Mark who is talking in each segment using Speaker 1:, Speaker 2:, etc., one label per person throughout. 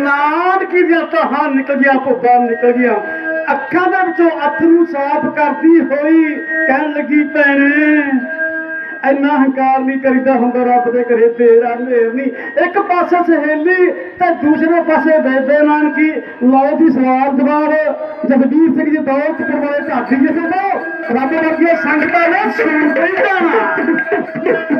Speaker 1: ਨਾਨਕ ਦੀਆਂ ਤਹਾਂ ਨਿਕਲ ਗਿਆ ਭੁੱਬਾ ਨਿਕਲ ਗਿਆ ਅੱਖਾਂ ਦੇ ਵਿੱਚੋਂ ਅਥਰੂ ਸਾਫ਼ ਕਰਦੀ ਹੋਈ ਕਹਿਣ ਲੱਗੀ, ਭੈਣੇ, ਇੰਨਾ ਹੰਕਾਰ ਨਹੀਂ ਕਰੀਦਾ ਹੁੰਦਾ ਰੱਬ ਦੇ ਘਰੇ, ਤੇਰਾ ਮੇਰ ਨਹੀਂ। ਇੱਕ ਪਾਸੇ ਸਹੇਲੀ ਤੇ ਦੂਸਰੇ ਪਾਸੇ ਬੇਬੇ ਨਾਨਕੀ। ਲਓ ਦੀ ਸਵਾਲ ਜਵਾਬ, ਜਗਦੀਪ ਸਿੰਘ ਜੀ ਦੌਲਤ ਕਰਵਾਏ ਢਾਡੀ ਜਿਸੇ ਤੋਂ ਰੱਬ ਵਰਗੀਆਂ ਸੰਗਤਾਂ ਨੇ ਸੁਣ ਕੇ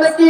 Speaker 1: নাকি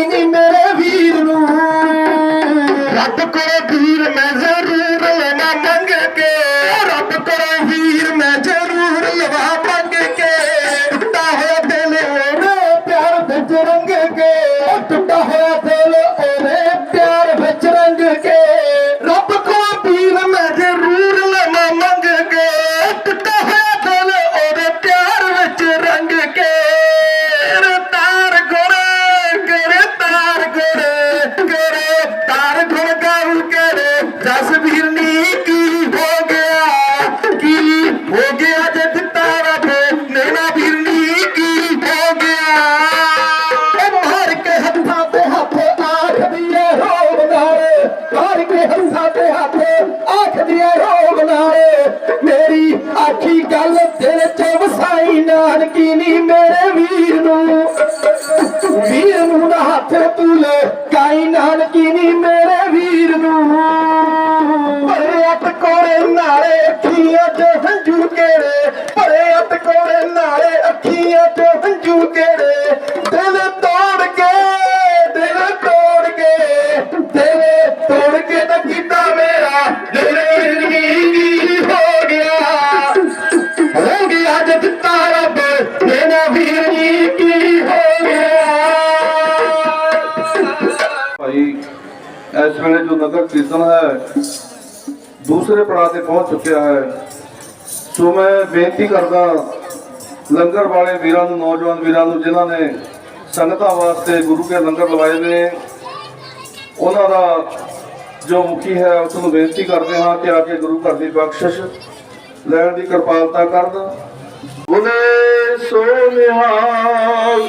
Speaker 1: ਗੱਲ
Speaker 2: ਦਿਲ ਚ ਵਸਾਈ ਨਾਨਕੀ
Speaker 3: ਵੇਲੇ ਜੋ ਨਗਰ ਕੀਰਤਨ ਹੈ, ਦੂਸਰੇ ਪੜਾਅ ਤੇ ਪਹੁੰਚ ਚੁੱਕਿਆ ਹੈ। ਸੋ ਮੈਂ ਬੇਨਤੀ ਕਰਦਾ ਲੰਗਰ ਵਾਲੇ ਵੀਰਾਂ ਨੂੰ, ਨੌਜਵਾਨ ਵੀਰਾਂ ਨੂੰ, ਜਿਨ੍ਹਾਂ ਨੇ ਸੰਗਤਾਂ ਵਾਸਤੇ ਗੁਰੂ ਕੇ ਲੰਗਰ ਲਵਾਏ ਨੇ, ਉਹਨਾਂ ਦਾ ਜੋ ਮੁਖੀ ਹੈ, ਉਸ ਨੂੰ ਬੇਨਤੀ ਕਰਦੇ ਹਾਂ ਕਿ ਆ ਕੇ ਗੁਰੂ ਘਰ ਦੀ ਬਖਸ਼ਿਸ਼ ਲੈਣ ਦੀ ਕਿਰਪਾਲਤਾ ਕਰਨ। ਬੋਲੇ ਸੋ ਨਿਹਾਲ